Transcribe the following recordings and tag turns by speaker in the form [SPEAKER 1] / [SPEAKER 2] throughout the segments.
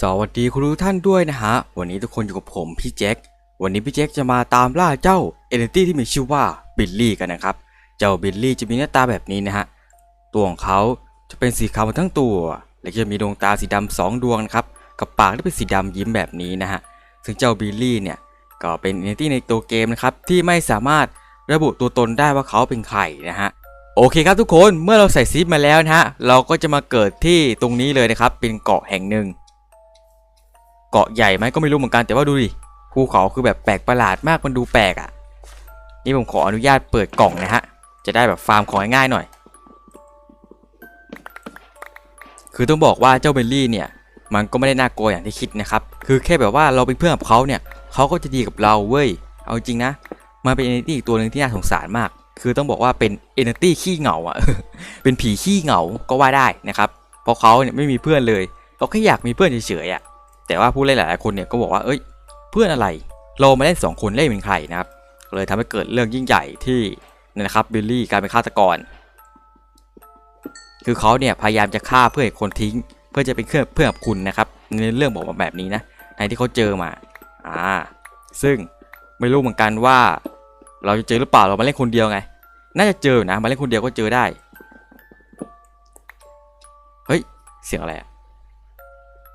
[SPEAKER 1] สวัสดีคุณทุกท่านด้วยนะฮะ วันนี้ทุกคนอยู่กับผมพี่แจ็ค วันนี้พี่แจ็คจะมาตามล่าเจ้าเอเนตี้ที่มีชื่อว่าบิลลี่กันนะครับ เจ้าบิลลี่จะมีหน้าตาแบบนี้นะฮะ ตัวของเขาจะเป็นสีขาวหมดทั้งตัว และจะมีดวงตาสีดำสองดวงนะครับ กับปากที่เป็นสีดำยิ้มแบบนี้นะฮะ ซึ่งเจ้าบิลลี่เนี่ยก็เป็นเอเนตี้ในตัวเกมนะครับที่ไม่สามารถระบุตัวตนได้ว่าเขาเป็นใครนะฮะโอเคครับทุกคน เมื่อเราใส่ซีดมาแล้วนะฮะ เราก็จะมาเกิดที่ตรงนี้เลยนะครับ เป็นเกาะแห่งหนึ่ง กาะใหญ่ไหมก็ไม่รู้เหมือนกันแต่ว่าดูดิภูเขาคือแบบแปลกประหลาดมากมันดูแปลกอะ่ะ นี่ผมขออนุญาตเปิดกล่องนะฮะจะได้แบบฟาร์มของง่ายๆหน่อย คือต้องบอกว่าเจ้าเบลลี่เนี่ยมันก็ไม่ได้น่ากลัวอย่างที่คิดนะครับ คือแค่แบบว่าเราเป็นเพื่อนกับเขาเนี่ยเขาก็จะดีกับเราเว้ย เอาจริงนะ มันเป็นเอเนตี้อีกตัวหนึ่งที่น่าสงสารมาก คือต้องบอกว่าเป็นเอเนตี้ขี้เหงาอะ เป็นผีขี้เหงาก็ว่าได้นะครับ เพราะเขาเนี่ยไม่มีเพื่อนเลย เขาแค่อยากมีเพื่อนเฉยๆอะ แต่ว่าผู้เล่นหลายๆคนเนี่ยก็บอกว่าเอ้ย เพื่อนอะไร เรามาเล่นสองคนเล่นเป็นใครนะครับ เลยทำให้เกิดเรื่องยิ่งใหญ่ที่นะครับบิลลี่กลายเป็นฆาตกร คือเขาเนี่ยพยายามจะฆ่าเพื่อนคนทิ้ง เพื่อจะเป็นเพื่อนเพื่อบคุณนะครับในเรื่องบอกมาแบบนี้นะในที่เขาเจอมาอ่าซึ่งไม่รู้เหมือนกันว่า เราจะเจอหรือเปล่าเรามาเล่นคนเดียวไง น่าจะเจอนะมาเล่นคนเดียวก็เจอได้ เฮ้ย เสียงอะไรอะ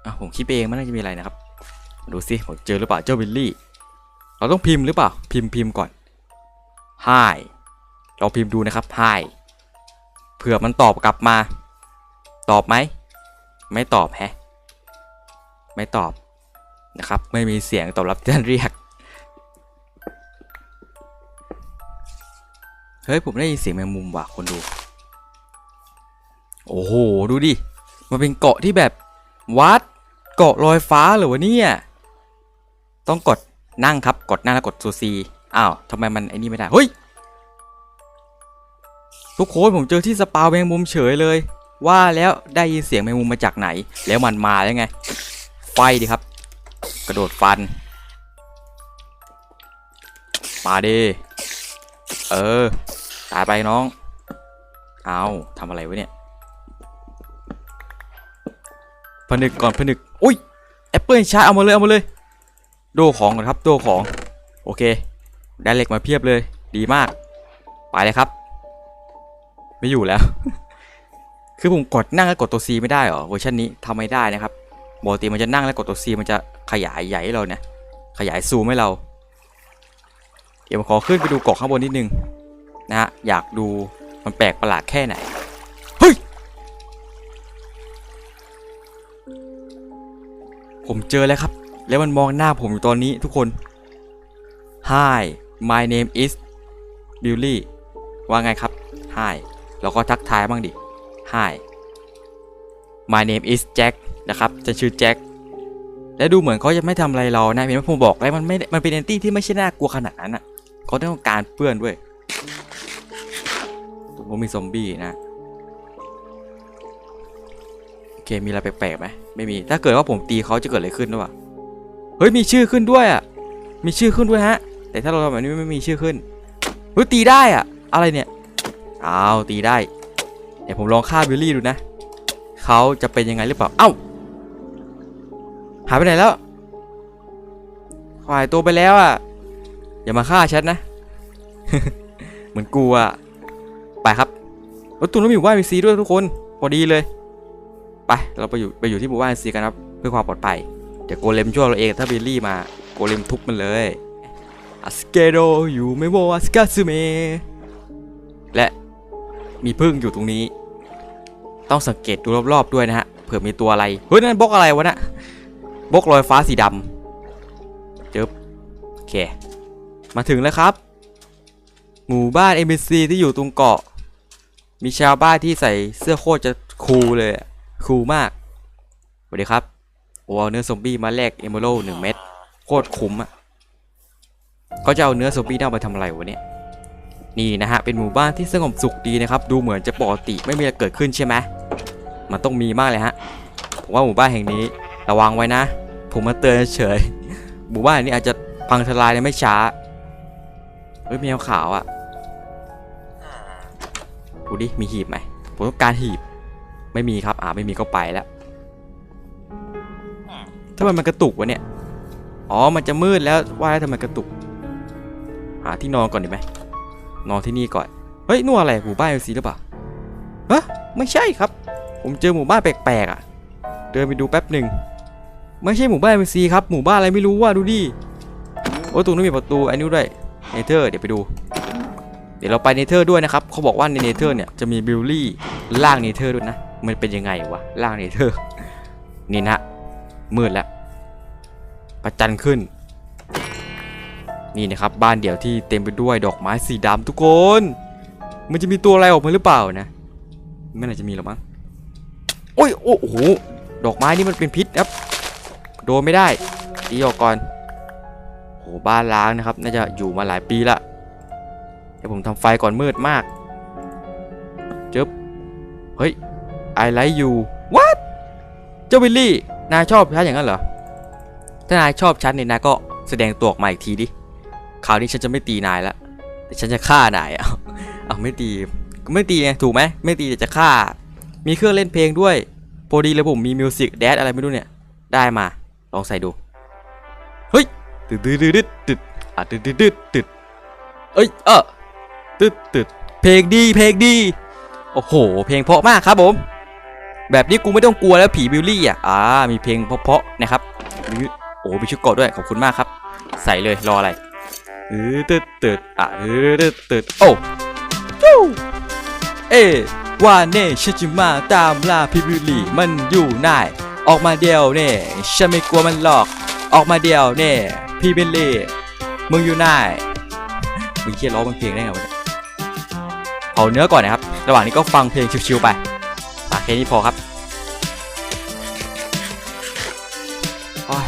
[SPEAKER 1] อะผมคิดไปเองมันน่าจะมีอะไรนะครับ ดูสิผมเจอหรือเปล่าเจ้าบิลลี่ เราต้องพิมพ์หรือเปล่า พิมพ์พิมพ์ก่อน Hi เราพิมพ์ดูนะครับ Hi เผื่อมันตอบกลับมา ตอบไหม ไม่ตอบแฮะ ไม่ตอบนะครับ ไม่มีเสียงตอบรับที่ท่านเรียก เฮ้ย ผมได้ยินเสียงแมงมุมว่ะคนดู โอ้โห ดูดิ มันเป็นเกาะที่แบบ วัด เกาะลอยฟ้าเหรอวะเนี่ย ต้องกดนั่งครับ กดนั่งแล้วกดซูซี อ้าวทำไมมันไอ้นี่ไม่ได้ เฮ้ย ทุกคนผมเจอที่สปาแมงมุมเฉยเลย ว่าแล้วได้ยินเสียงแมงมุมมาจากไหน แล้วมันมาแล้วไง ไฟดิครับ กระโดดฟัน มาดิ เออ ตายไปน้อง เอาทำอะไรวะเนี่ยผนึกก่อนผนึก อุ้ยแอปเปิลชาเอามาเลยเอามาเลย โดของก่อนครับโดของ โอเค ได้เหล็กมาเพียบเลย ดีมาก ไปเลยครับ ไม่อยู่แล้ว คือผมกดนั่งแล้วกดตัว C ไม่ได้หรอเวอร์ชันนี้ทำไม่ได้นะครับปกติมันจะนั่งแล้วกดตัว C มันจะขยายใหญ่ให้เราเนี่ย ขยายซูมให้เรา เดี๋ยวผมขอขึ้นไปดูเกาะข้างบนนิดนึงนะฮะอยากดูมันแปลกประหลาดแค่ไหน ผมเจอแล้วครับ แล้วมันมองหน้าผมอยู่ตอนนี้ทุกคน Hi my name is Billy ว่าไงครับ Hi แล้วก็ทักทายบ้างดิ Hi my name is Jack นะครับจะชื่อแจ็คและดูเหมือนเขาจะไม่ทำอะไรเรานะเห็นไหมผมบอกแล้วมันไม่ มันเป็นแอนตี้ที่ไม่ใช่น่ากลัวขนาดนั้นอะเขาต้องการเพื่อนด้วยตรงนู้นมีซอมบี้นะ คมีอะไรแปลกๆไหมไม่มี ถ้าเกิดว่าผมตีเขาจะเกิดอะไรขึ้นด้วยวะเฮ้ยมีชื่อขึ้นด้วยอะ มีชื่อขึ้นด้วยฮะ แต่ถ้าเราทำแบบนี้ไม่มีชื่อขึ้นเฮ้ยตีได้อะ อะไรเนี่ยอ้าวตีได้ เดี๋ยวผมลองฆ่าบิลลี่ดูนะเขาจะเป็นยังไงหรือเปล่า เอ้า หายไปไหนแล้วหายตัวไปแล้วอะ อย่ามาฆ่าฉันนะ เหมือนกลัวอะไปครับรถตูนต้องมีหมู่ามีซีด้วยทุกคน พอดีเลย ไปเราไปอยู่ไปอยู่ที่หมู่บ้านซีกันครับเพื่อความปลอดภัยเดี๋ยวโกเลมช่วยเราเองถ้าบิลลี่มาโกเลมทุบมันเลยอาสเกโดอยู่ไม่โมอาสกาซึเมและมีพึ่งอยู่ตรงนี้ ต้องสังเกตดูรอบๆด้วยนะฮะเผื่อมีตัวอะไรเฮ้ยนั่นบล็อกอะไรวะนะ่ะบล็อกลอยฟ้าสีดำเจบโอเค มาถึงแล้วครับหมู่บ้าน NPC ที่อยู่ตรงเกาะ มีชาวบ้านที่ใส่เสื้อโคตรจะคูลเลยอะ คูลมากสวัสดีครับโอ้เอาเนื้อซอมบี้มาแลกเอมเบโลหนึ่งเม็ดโคตรคุ้มอะเขาจะเอาเนื้อซอมบี้เน่าไปทำอะไรวะเนี่ยนี่นะฮะเป็นหมู่บ้านที่สงบสุขดีนะครับ ดูเหมือนจะปกติไม่มีอะไรเกิดขึ้นใช่ไหมมันต้องมีมากเลยฮะผมว่าหมู่บ้านแห่งนี้ระวังไว้นะ ผมมาเตือนเฉยหมู่บ้านนี้อาจจะพังทลายในไม่ช้าเฮ้ยแมวขาวอะ่ะดูดิมีหีบไหมผมต้องการหีบ ไม่มีครับ อ่าไม่มีก็ไปแล้วทำไมมันกระตุกวะเนี่ย อ๋อ มันจะมืดแล้วว่าแล้วทำไมกระตุก หาที่นอนก่อนดีไหม นอนที่นี่ก่อน เฮ้ยนู่นอะไรหมู่บ้านเอลซีหรือเปล่าฮะไม่ใช่ครับ ผมเจอหมู่บ้านแปลกๆอะ เดินไปดูแป๊บหนึ่ง ไม่ใช่หมู่บ้านเอลซีครับ หมู่บ้านอะไรไม่รู้ว่าดูดิ โอ้ตรงนู้นมีประตูอันนี้ด้วย เนเธอร์ เดี๋ยวไปดู เดี๋ยวเราไปเนเธอร์ด้วยนะครับ เขาบอกว่าในเนเธอร์เนี่ยจะมีบิลลี่ล่างเนเธอร์ด้วยนะ มันเป็นยังไงวะล่างเนเธอร์นี่นะ มืดแล้วประจันทร์ขึ้น นี่นะครับบ้านเดี่ยวที่เต็มไปด้วยดอกไม้สีดำทุกคน มันจะมีตัวอะไรออกมาหรือเปล่านะ ไม่น่าจะมีหรอกมั้งโอ้ยโอ้โหดอกไม้นี่มันเป็นพิษครับ โดนไม่ได้ตีออกก่อนโหบ้านล้างนะครับ น่าจะอยู่มาหลายปีละเดี๋ยวผมทำไฟก่อนมืดมาก จึ๊บ เฮ้ย I like you what เจ้าวิลลี่ นายชอบฉันอย่างนั้นเหรอ ถ้านายชอบฉันเนี่ยนายก็แสดงตัวออกมาอีกทีดิ คราวนี้ฉันจะไม่ตีนายละแต่ฉันจะฆ่านายเอาเอาไม่ตีก็ไม่ตีไงถูกไหมไม่ตีแต่จะฆ่า มีเครื่องเล่นเพลงด้วยพอดีเลยผมมีมิวสิกแดดอะไรไม่รู้เนี่ย ได้มาลองใส่ดู เฮ้ยตึดตึดตึดตึดตึดอะตึดตึดตึดตึดเอ้ยเออตึดตึดเพลงดีเพลงดี โอ้โห เพลงเพราะมากครับผม แบบนี้กูไม่ต้องกลัวแล้วผีบิลลี่อะอ่ามีเพลงเพราะๆนะครับโอ้มีชุดเกาะด้วยขอบคุณมากครับ ใส่เลยรออะไรเออตึดตึดอะเออตึดตึดโอ้จู้เอว่าเน่ฉันจะมาตามล่าพี่บิลลี่มันอยู่ไหนออกมาเดียวเน่ฉันไม่กลัวมันหรอก ออกมาเดียวเน่พี่บิลลี่มึงอยู่ไหนมึงเคียร้องมันเพลงได้ไงวะเนี่ยเอาเนื้อก่อนนะครับ ระหว่างนี้ก็ฟังเพลงชิวๆไป แค่นี้พอครับ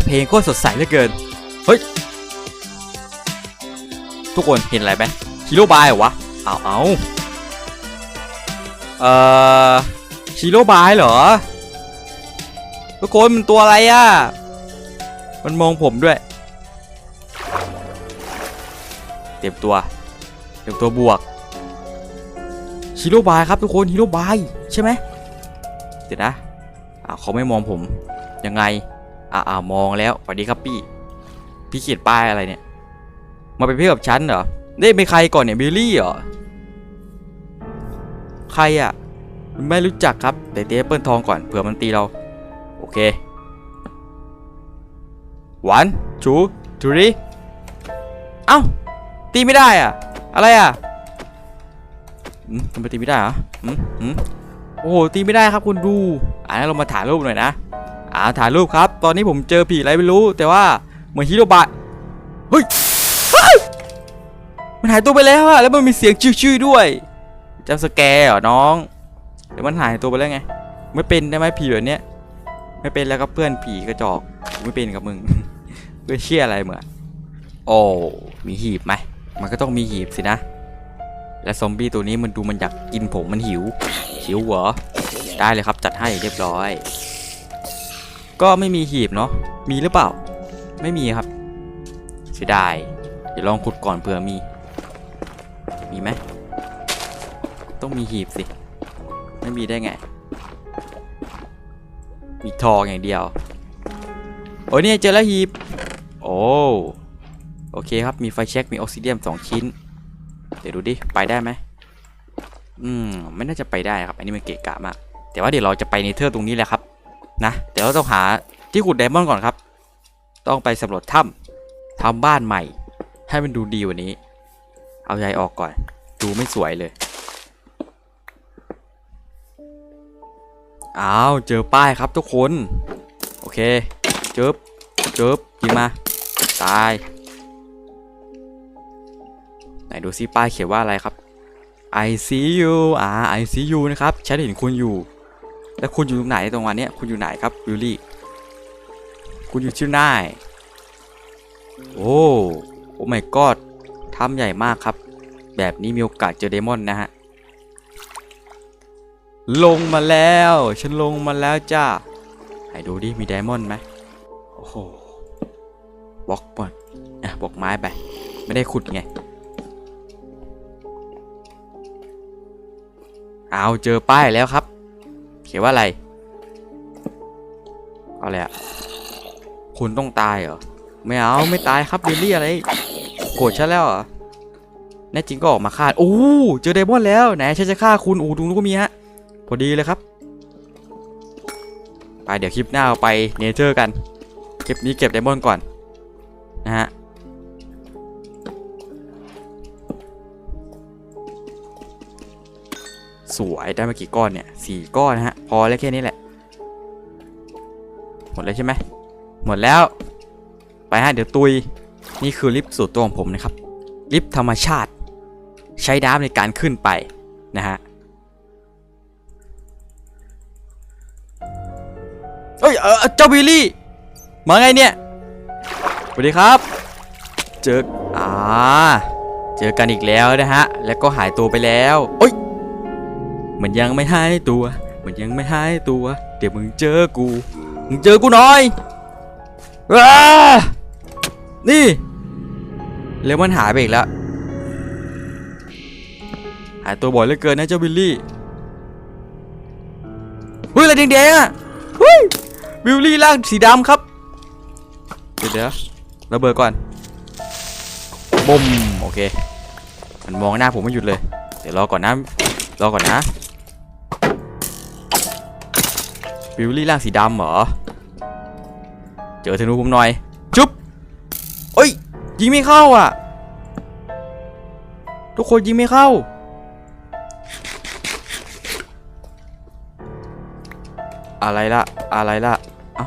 [SPEAKER 1] เพลงโคตรสดใสเหลือเกิน เฮ้ย ทุกคนเห็นอะไรไหมชิโร่บายเหรอวะ เอาเอาเอ่อชิโร่บายเหรอ ทุกคนมันตัวอะไรอะ มันมองผมด้วย เตรียมตัว เตรียมตัวบวก ชิโร่บายครับทุกคนฮีโร่บาย ใช่ไหม เดี๋ยวนะอ่าเขาไม่มองผมยังไงอ่าอ่ามองแล้วสวัสดีครับพี่พี่เขียนป้ายอะไรเนี่ย มาเป็นเพื่อนกับฉันเหรอได้เป็นใครก่อนเนี่ยบิลลี่เหรอใครอะไม่รู้จักครับแต่เตะเปิ้ลทองก่อนเผื่อมันตีเรา โอเค one two three เอ้าตีไม่ได้อะ อะไรอะทำไมตีไม่ได้อะอืมอืม โอ้โหตีไม่ได้ครับคุณดูอ่าเรามาถ่ายรูปหน่อยนะ อ่าถ่ายรูปครับ ตอนนี้ผมเจอผีอะไรไม่รู้ แต่ว่าเหมือนฮิโรบะเฮ้ยมันหายตัวไปแล้วอะแล้วมันมีเสียงชื่อๆด้วยจำสแกร์เหรอน้องเดี๋ยวมันหายตัวไปแล้วไง ไม่เป็นได้ไหมผีแบบเนี้ยไม่เป็นแล้วก็เพื่อนผีกระจอกไม่เป็นกับมึงเพื่อเชี่ยอะไรเหมือนโอ้มีหีบไหมมันก็ต้องมีหีบสินะ และซอมบี้ตัวนี้มันดูมันอยากกินผมมันหิว หิวเหรอ ได้เลยครับจัดให้เรียบร้อย ก็ไม่มีหีบเนาะ มีหรือเปล่า ไม่มีครับเสียดาย เดี๋ยวลองขุดก่อนเผื่อมี มีไหม ต้องมีหีบสิ ไม่มีได้ไง มีทองอย่างเดียว โอ้ยเนี่ยเจอแล้วหีบ โอ้ โอเคครับ มีไฟแช็กมีออกซิเดียมสองชิ้น เดี๋ยวดูดิไปได้ไหมอืมไม่น่าจะไปได้ครับ อันนี้มันเกะกะมาก แต่ว่าเดี๋ยวเราจะไปเนเธอร์ตรงนี้แหละครับนะเดี๋ยวเราต้องหาที่ขุดไดมอนด์ก่อนครับ ต้องไปสำรวจถ้ำทำบ้านใหม่ ให้มันดูดีกว่านี้ เอาใยออกก่อน ดูไม่สวยเลยอ้าวเจอป้ายครับทุกคน โอเคเจิบเจิบยิงมา ตาย นดูซิป้ายเขียนว่าอะไรครับ I see you อ่า I see you นะครับฉันเห็นคุณอยู่ แล้วคุณอยู่ตรงไหนตรงวันนี้คุณอยู่ไหนครับวิลลี่คุณอยู่ชื่อหนโอ้โอ้ my god ถ้ำใหญ่มากครับ แบบนี้มีโอกาสเจอเดมอนนะฮะ ลงมาแล้ว ฉันลงมาแล้วจ้าให้ดูดิ มีไดมอนด์ไหมโอ้โหบล็อกหมดอะบล็อกไม้ไป ไม่ได้ขุดไง เอาเจอป้ายแล้วครับ เขียนว่าอะไร เอาเลยอะคุณต้องตายเหรอ ไม่เอาไม่ตายครับบิลลี่อะไร โกรธฉันแล้วเหรอ แน่จริงก็ออกมาฆ่า โอ้ เจอไดมอนด์แล้วไหนฉันจะฆ่าคุณโอ้ตรงนู้นก็มีฮะ พอดีเลยครับ ไปเดี๋ยวคลิปหน้าไปเนเธอร์กัน คลิปนี้เก็บไดมอนด์ก่อน นะฮะ สวยได้มากี่ก้อนเนี่ยสี่ก้อนนะฮะพอแล้วแค่นี้แหละ หมดแล้วใช่ไหมหมดแล้ว ไปฮะเดี๋ยวตุยนี่คือลิฟต์สูตรตัวของผมนะครับ ลิฟต์ธรรมชาติ ใช้น้ำในการขึ้นไปนะฮะเอ้ยเออเจ้าบิลลี่ มาไงเนี่ยสวัสดีครับ เจออ่าเจอกันอีกแล้วนะฮะ แล้วก็หายตัวไปแล้วเอ้ย มันยังไม่หายตัว มันยังไม่หายตัว เดี๋ยวมึงเจอกู มึงเจอกูหน่อยว้านี่ แล้วมันหายไปอีกแล้ว หายตัวบ่อยเหลือเกินนะเจ้าบิลลี่เฮ้ยอะไรแดงๆอะเฮ้ยบิลลี่ร่างสีดำครับ เดี๋ยวเดี๋ยวระเบิดก่อนบุมโอเค มันมองหน้าผมไม่หยุดเลย เดี๋ยวรอก่อนนะ รอก่อนนะ บิลลี่ร่างสีดำเหรอ เจอธนูผมหน่อย จุ๊บเอ้ย ยิงไม่เข้าอะ ทุกคนยิงไม่เข้า อะไรล่ะ อะไรล่ะ เอ้า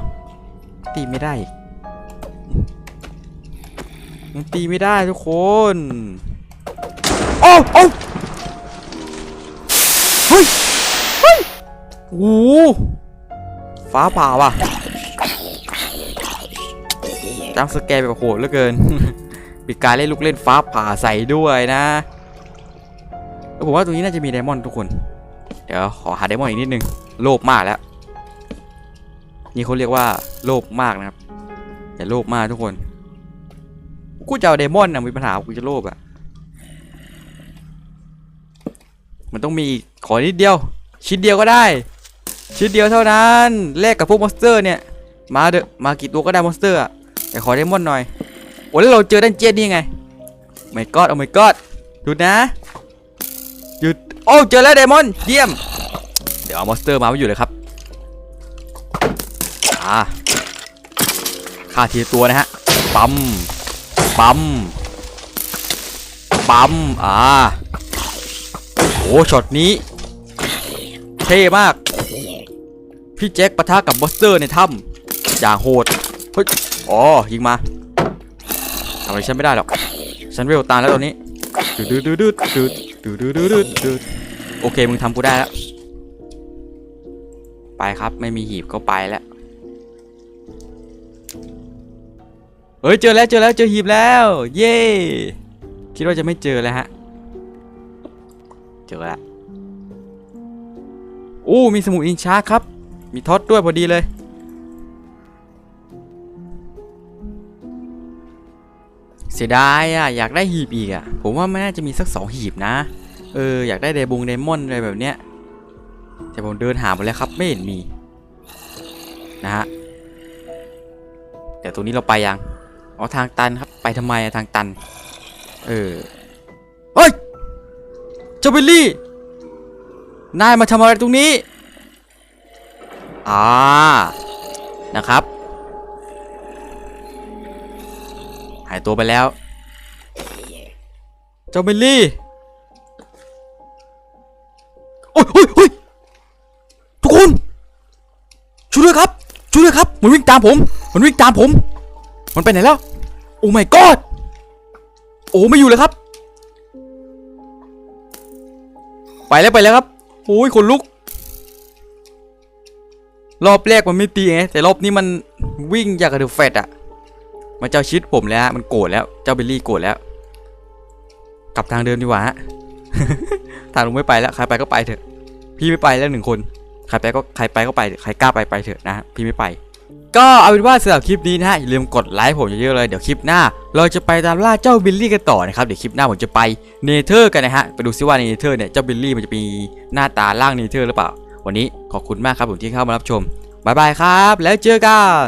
[SPEAKER 1] ตีไม่ได้มันตีไม่ได้ทุกคน โอ้โอ้เฮ้ย เฮ้ย โอ้ ฟ้าผ่าว่ะจำสแกนแบบโหดเหลือเกินปีกายเล่นลูกเล่นฟ้าผ่าใส่ด้วยนะแล้วผมว่าตรงนี้น่าจะมีไดมอนด์ทุกคน เดี๋ยวขอหาไดมอนด์อีกนิดนึง โลภมากแล้ว นี่เขาเรียกว่าโลภมากนะครับอย่าโลภมากทุกคน กูจะเอาไดมอนด์นะมีปัญหากูจะโลภอะมันต้องมีอีกขอนิดเดียว ชิ้นเดียวก็ได้ ชิ้นเดียวเท่านั้นแลกกับพวกมอนสเตอร์เนี่ย มาเดอะมากี่ตัวก็ได้มอนสเตอร์อะแต่ขอไดมอนด์หน่อย โอ้แล้วเราเจอดันเจียนนี่ไงไม่กอดโอ้ไม่กอดหยุดนะหยุดโอ้เจอแล้วไดมอนด์เยี่ยม เดี๋ยวเอามอนสเตอร์มาไม่อยู่เลยครับอ่าฆ่าทีตัวนะฮะปั๊มปั๊มปั๊มอ่าโอ้ช็อตนี้เท่มาก พี่แจ็คปะทะกับบอสเตอร์ในถ้ำอย่างโหดเฮ้ยอ๋อยิงมาทำอะไรฉันไม่ได้หรอกฉันเวลตาแล้วตอนนี้ดูดูดูดูดูดูดูดูดูดูโอเคมึงทำกูได้แล้ว ไปครับไม่มีหีบก็ไปแล้วเฮ้ยเจอแล้วเจอแล้วเจอหีบแล้ว เย้คิดว่าจะไม่เจอแล้วฮะเจอแล้วโอ้มีสมุดอินชาร์ครับ มีท็อตด้วยพอดีเลย เสียดายอะ อยากได้หีบอีกอะ ผมว่าไมันน่าจะมีสักสองหีบนะ เออ อยากได้ไดบุงไดมอนอะไรแบบเนี้ย แต่ผมเดินหาหมดแล้วครับ ไม่เห็นมี นะฮะเดี๋ยวตรงนี้เราไปยังอ๋อทางตันครับ ไปทำไมอะทางตัน เออเฮ้ยเจ้าบิลลี่ นายมาทำอะไรตรงนี้ อ่านะครับ หายตัวไปแล้ว เจ้าบิลลี่โอ้ยโอ้ยโอ้ยทุกคน ช่วยด้วยครับ ช่วยด้วยครับ มันวิ่งตามผม มันวิ่งตามผม มันไปไหนแล้ว โอ้ my god โอ้ไม่อยู่เลยครับ ไปแล้วไปแล้วครับโอ้ยขนลุก รอบแรกมันไม่ตีไงแต่รอบนี้มันวิ่งอยางกับเดอะแฟตอะมันเจ้าชิดผมแล้วมันโกรธแล้ว เจ้าเบลลี่โกรธแล้ว กลับทางเดิมดีกว่าฮะทางลุงไม่ไปแล้วใครไปก็ไปเถอะ พี่ไม่ไปแล้วหนึ่งคนใครไปก็ใครไปก็ไปเถอะใครกล้าไปไปเถอะนะพี่ไม่ไป ก็เอาเป็นว่าสำหรับคลิปนี้นะอย่าลืมกดไลค์ผมเยอะๆเลยเดี๋ยวคลิปหน้า เราจะไปตามล่าเจ้าบิลลี่กันต่อนะครับเดี๋ยวคลิปหน้าผมจะไปเนเธอร์กันนะฮะไปดูซิว่าในเนเธอร์เนี่ยเจ้าบิลลี่มันจะมีหน้าตาร่างเนเธอร์หรือเปล่า วันนี้ขอบคุณมากครับผมที่เข้ามารับชมบายบายครับ แล้วเจอกัน